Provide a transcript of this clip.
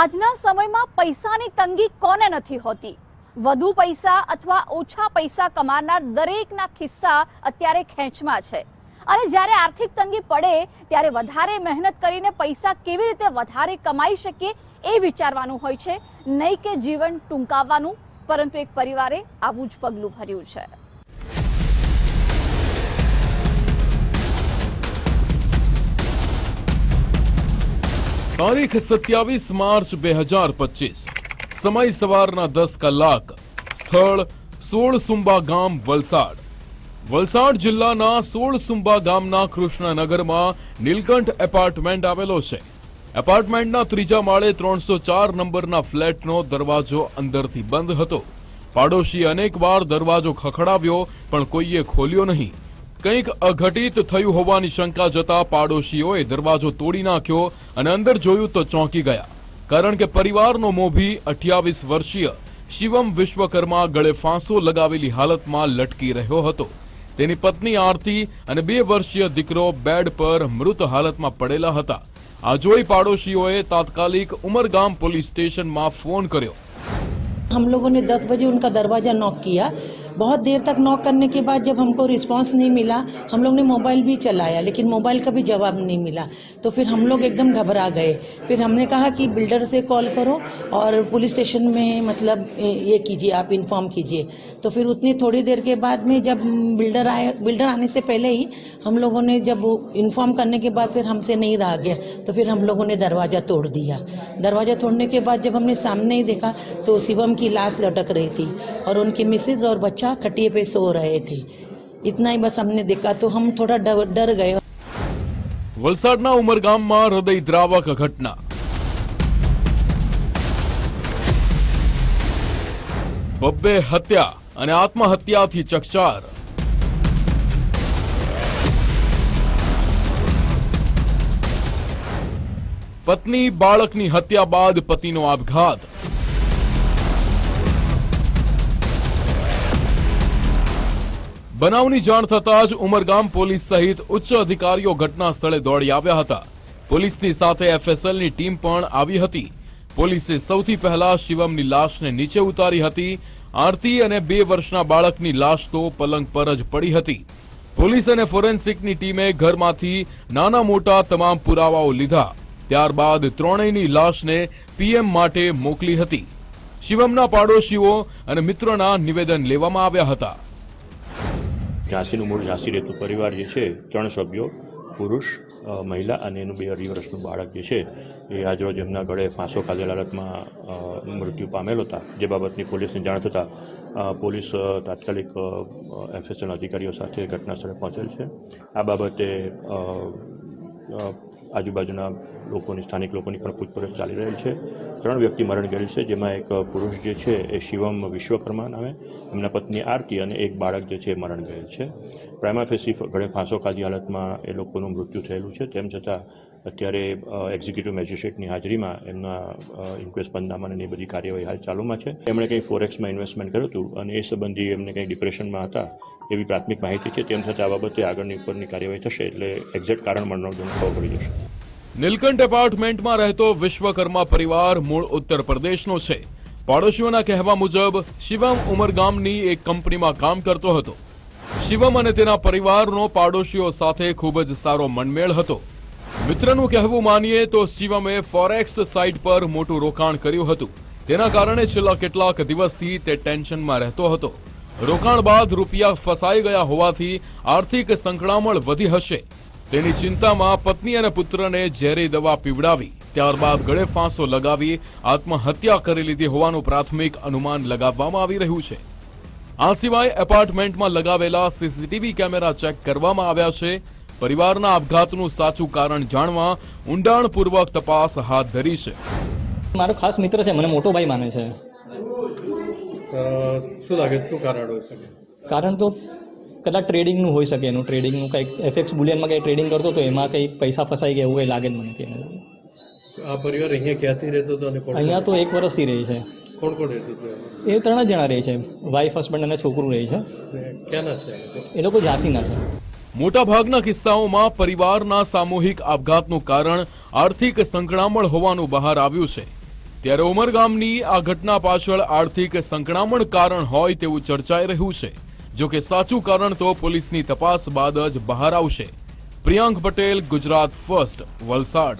આજના સમયમાં પૈસાની તંગી કોને નથી હોતી? વધુ પૈસા અથવા ઓછા પૈસા કમાનાર દરેકના ખિસ્સા અત્યારે ખેંચમાં છે. અને જ્યારે આર્થિક તંગી પડે, ત્યારે વધારે મહેનત કરીને પૈસા કેવી રીતે વધારે કમાઈ શકીએ એ વિચારવાનું હોય છે. નહીં કે જીવન ટૂંકાવવાનું, પરંતુ એક પરિવારે આવું જ પગલું ભર્યું છે. તારીખ સત્યાવીસ માર્ચ બે હજાર પચીસ. સમય સવારના દસ કલાક. સ્થળ સોળસુંબા ગામ વલસાડ. વલસાડ જિલ્લાના સોળસુંબા ગામના કૃષ્ણનગરમાં નીલકંઠ એપાર્ટમેન્ટ આવેલો છે. એપાર્ટમેન્ટના ત્રીજા માળે ત્રણસો ચાર નંબરના ફ્લેટનો દરવાજો અંદરથી બંધ હતો. પાડોશી અનેકવાર દરવાજો ખખડાવ્યો, પણ કોઈએ ખોલ્યો નહીં. કંઈક અઘટિત થયું હોવાની શંકા જતા પાડોશીઓએ દરવાજો તોડી નાખ્યો અને અંદર જોયું તો ચોંકી ગયા કારણ કે પરિવારનો મોભી અઠ્યાવીસ વર્ષીય શિવમ વિશ્વકર્મા ગળે ફાંસો લગાવેલી હાલતમાં લટકી રહ્યો હતો તેની પત્ની આરતી અને બે વર્ષીય દીકરો બેડ પર મૃત હાલતમાં પડેલા હતા આ જોઈ પાડોશીઓએ તાત્કાલિક ઉમરગામ પોલીસ સ્ટેશનમાં ફોન કર્યો हम लोगों ने 10 बजे उनका दरवाज़ा नॉक किया बहुत देर तक नॉक करने के बाद जब हमको रिस्पांस नहीं मिला, हम लोग ने मोबाइल भी चलाया, लेकिन मोबाइल का भी जवाब नहीं मिला। तो फिर हम लोग एकदम घबरा गए। फिर हमने कहा कि बिल्डर से कॉल करो और पुलिस स्टेशन में मतलब ये कीजिए, आप इन्फॉर्म कीजिए। तो फिर उतनी थोड़ी देर के बाद में जब बिल्डर आए बिल्डर आने से पहले ही हम लोगों ने जब इन्फॉर्म करने के बाद फिर हमसे नहीं रहा गया तो फिर हम लोगों ने दरवाज़ा तोड़ दिया। दरवाज़ा तोड़ने के बाद जब हमने सामने ही देखा तो शिवम की लाश लटक रही थी और उनकी मिसेज और बच्चा खटिए पे सो रहे थे इतना ही बस हमने देखा तो हम थोड़ा डर डर गए વલસાડના ઉમરગામમાં હૃદય દ્રાવક ઘટના બબ્બે હત્યા અને આત્મહત્યાથી ચકચાર પત્ની બાળકની હત્યા બાદ પતિનો આપઘાત બનાવની જાણ થતાં જ ઉમરગામ પોલીસ સહિત ઉચ્ચ અધિકારીઓ ઘટના સ્થળે દોડી આવ્યા હતા. પોલીસની સાથે એફએસએલની ટીમ પણ આવી હતી. પોલીસે સૌથી પહેલા શિવમની લાશને નીચે ઉતારી હતી. આરતી અને બે વર્ષના બાળકની લાશ તો પલંગ પર જ પડી હતી. પોલીસ અને ફોરેન્સિકની ટીમે ઘરમાંથી નાના મોટા તમામ પુરાવાઓ લીધા. ત્યારબાદ ત્રણેયની લાશને પીએમ માટે મોકલી હતી. શિવમના પાડોશીઓ અને મિત્રોના નિવેદન લેવામાં આવ્યા હતા. ઝાંસીનું મૂળ ઝાંસી રહેતું પરિવાર જે છે, ત્રણ સભ્યો, પુરુષ મહિલા અને એનું બે અઢી વર્ષનું બાળક જે છે, એ આજરોજ એમના ગળે ફાંસો ખાધેલ હાલતમાં મૃત્યુ પામેલ હતા. જે બાબતની પોલીસને જાણ થતાં પોલીસ તાત્કાલિક એફએસએલ અધિકારીઓ સાથે ઘટના સ્થળે પહોંચેલ છે. આ બાબતે આજુબાજુના લોકોની, સ્થાનિક લોકોની પણ પૂછપરછ ચાલી રહેલ છે. ત્રણ વ્યક્તિ મરણ ગયેલ છે, જેમાં એક પુરુષ જે છે એ શિવમ વિશ્વકર્મા નામે એમના પત્ની આરતી અને એક બાળક જે છે એ મરણ ગયેલ છે. પ્રાઇમા ગળે ફાંસો ખાધી હાલતમાં એ લોકોનું મૃત્યુ થયેલું છે. તેમ છતાં અત્યારે એક્ઝિક્યુટિવ મેજિસ્ટ્રેટની હાજરીમાં એમના ઇન્ક્વેસ્ટ પંદામાં અને એ બધી કાર્યવાહી હાલ ચાલુમાં છે. એમણે કંઈ ફોરેક્સમાં ઇન્વેસ્ટમેન્ટ કર્યું હતું અને એ સંબંધી એમને કંઈ ડિપ્રેશનમાં હતા એવી પ્રાથમિક માહિતી છે તેમ છતાં આ બાબતે આગળની ઉપરની કાર્યવાહી થશે એટલે એક્ઝેક્ટ કારણ મળનો ખબર પડી જશે. નીલકંઠ એપાર્ટમેન્ટમાં રહેતો વિશ્વકર્મા પરિવાર મૂળ ઉત્તર પ્રદેશનો છે. પાડોશીઓના કહેવા મુજબ, શિવમ ઉમરગામની એક કંપનીમાં કામ કરતો હતો. શિવમ અને તેના પરિવારનો પાડોશીઓ સાથે ખૂબ જ સારો મનમેળ હતો. મિત્રનું કહેવું માનીએ તો શિવમે ફોરેક્સ સાઇટ પર મોટું રોકાણ કર્યું હતું. તેના કારણે છેલ્લા કેટલાક દિવસથી તે ટેન્શનમાં રહેતો હતો. રોકાણ બાદ રૂપિયા ફસાઈ ગયા હોવાથી આર્થિક સંકળામણ વધી હશે. તેની ચિંતામાં પત્ની અને પુત્રને ઝેરી દવા પીવડાવી, ત્યારબાદ ગળે ફાંસો લગાવી આત્મહત્યા કરી લીધી હોવાનું પ્રાથમિક અનુમાન લગાવવામાં આવી રહ્યું છે. આ સિવાય એપાર્ટમેન્ટમાં લગાવેલા સીસીટીવી કેમેરા ચેક કરવામાં આવ્યા છે. પરિવારના આપઘાતનું સાચું કારણ જાણવા ઊંડાણપૂર્વક તપાસ હાથ ધરી છે. મારો ખાસ મિત્ર છે, મને મોટો ભાઈ માને છે. શું લાગે શું કારણ હોઈ શકે? કારણ તો કદાચ ટ્રેડિંગનું હોઈ શકે એનું. ટ્રેડિંગનું કંઈક એફએક્સ બુલિયનમાં કંઈ ટ્રેડિંગ કરતો તો એમાં કંઈક પૈસા ફસાઈ ગયા એવું કંઈ લાગે મને કે આ પરિવાર અહીંયા ક્યાંથી રહેતો હતો અને અહીંયા તો એક વર્ષથી રહે છે. કોણ કોણ રહેતું હતું એ ત્રણ જ જણા રહે છે. વાઈફ હસબન્ડ અને છોકરું રહે છે. ક્યાંના છે? એ લોકો ઝાંસીના છે. મોટાભાગના કિસ્સાઓમાં પરિવારના સામૂહિક આપઘાતનું કારણ આર્થિક સંકળામણ હોવાનું બહાર આવ્યું છે. ત્યારે ઉમરગામની આ ઘટના પાછળ આર્થિક સંકળામણ કારણ હોય તેવું ચર્ચાઈ રહ્યું છે. જો કે સાચું કારણ તો પોલીસની તપાસ બાદ જ બહાર આવશે. પ્રિયાંક પટેલ, ગુજરાત ફર્સ્ટ, વલસાડ.